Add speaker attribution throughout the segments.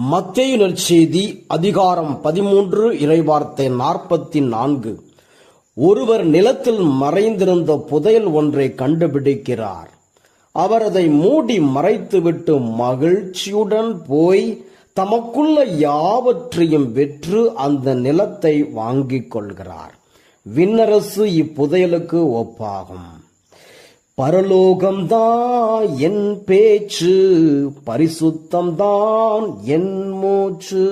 Speaker 1: மத்தேயு நற்செய்தி அதிகாரம் பதிமூன்று இறைவார்த்தை நாற்பத்தி நான்கு ஒருவர் நிலத்தில் மறைந்திருந்த புதையல் ஒன்றை கண்டுபிடிக்கிறார். அவர் அதை மூடி மறைத்துவிட்டு மகிழ்ச்சியுடன் போய் தமக்குள்ள யாவற்றையும் விற்று அந்த நிலத்தை வாங்கிக் கொள்கிறார். விண்ணரசு இப்புதையலுக்கு ஒப்பாகும். பரலோகம்தான் என் பேச்சு பரிசுத்தம்தான் என் மூச்சு.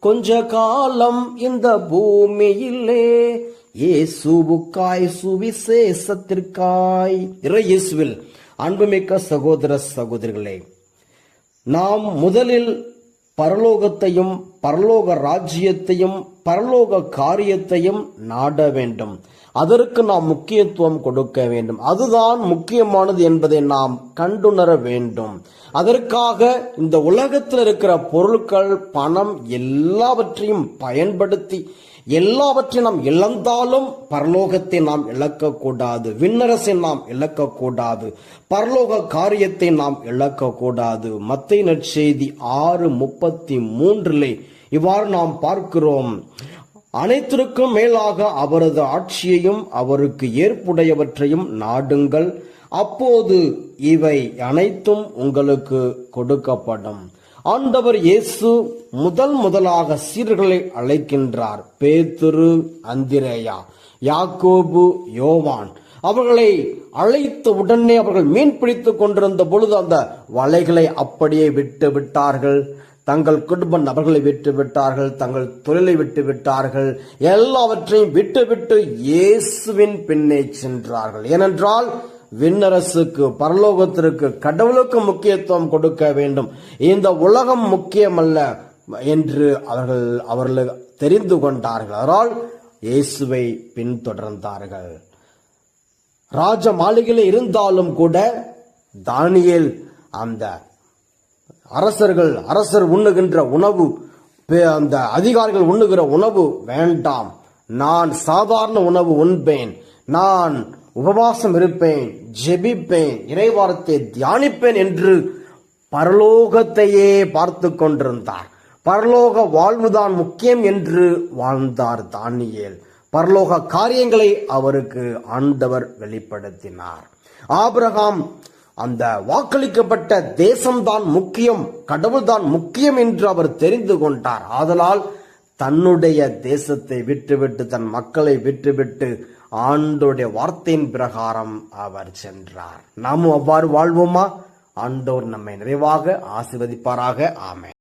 Speaker 1: கொஞ்ச காலம் இந்த பூமியிலே இயேசுவுக்காய் சுவிசேஷத்திற்காய். இறையேசுவில் அன்புமிக்க சகோதர சகோதரிகளே நாம் முதலில் பரலோகத்தையும் பரலோக ராஜ்யத்தையும் பரலோக காரியத்தையும் நாட வேண்டும். அதற்கு நாம் முக்கியத்துவம் கொடுக்க வேண்டும். அதுதான் முக்கியமானது என்பதை நாம் கண்டுணர வேண்டும். அதற்காக இந்த உலகத்தில் இருக்கிற பொருட்கள் பணம் எல்லாவற்றையும் பயன்படுத்தி எல்லாவற்றையும் நாம் இழந்தாலும் பரலோகத்தை நாம் இழக்கக்கூடாது. விண்ணரசை நாம் இழக்கக்கூடாது. பரலோக காரியத்தை நாம் இழக்கக்கூடாது. மத்திய நற்செய்தி ஆறு முப்பத்தி மூன்றிலே இவ்வாறு நாம் பார்க்கிறோம். அனைத்திற்கும் மேலாக அவரது ஆட்சியையும் அவருக்கு ஏற்புடையவற்றையும் நாடுங்கள். அப்போது இவை அனைத்தும் உங்களுக்கு கொடுக்கப்படும். ஆண்டவர் இயேசு முதல் முதலாக சீர்களை அழைக்கின்றார். பேதுரு அந்திரேயா யாக்கோபு யோவான். அவர்களை அழைத்த உடனே அவர்கள் மீன் பிடித்துக் கொண்டிருந்த பொழுது அந்த வலைகளை அப்படியே விட்டு விட்டார்கள். தங்கள் குடும்ப நபர்களை விட்டு விட்டார்கள். தங்கள் தொழிலை விட்டு விட்டார்கள். எல்லாவற்றையும் விட்டுவிட்டு இயேசுவின் பின்னே சென்றார்கள். ஏனென்றால் விண்ணரசுக்கு பரலோகத்திற்கு கடவுளுக்கு முக்கியத்துவம் கொடுக்க வேண்டும். இந்த உலகம் முக்கியமல்ல என்று அவர்கள் அவர்கள் தெரிந்து கொண்டார்கள். அதனால் இயேசுவை பின்தொடர்ந்தார்கள். ராஜ மாளிகையில் இருந்தாலும் கூட தானியல் அந்த அரசர்கள் அரசர் உண்ணுகின்ற உணவு பே- அந்த அதிகாரிகள் உண்ணுகிற உணவு வேண்டாம். நான் சாதாரண உணவு உண்பேன். நான் உபவாசம் இருப்பேன் ஜெபிப்பேன் இறைவாரத்தை தியானிப்பேன் என்று பரலோகத்தையே பார்த்து கொண்டிருந்தார். பரலோக வாழ்வுதான் முக்கியம் என்று வாழ்ந்தார் தானியேல். பரலோக காரியங்களை அவருக்கு ஆண்டவர் வெளிப்படுத்தினார். ஆபிரகாம் அந்த வாக்களிக்கப்பட்ட தேசம்தான் முக்கியம் கடவுள்தான் முக்கியம் என்று அவர் தெரிந்து கொண்டார். ஆதலால் தன்னுடைய தேசத்தை விட்டுவிட்டு தன் மக்களை விட்டுவிட்டு ஆண்டோடைய வார்த்தையின் பிரகாரம் அவர் சென்றார். நாமும் அவ்வாறு வாழ்வோமா? ஆண்டோர் நம்மை நிறைவாக ஆசிர்வதிப்பாராக. ஆமை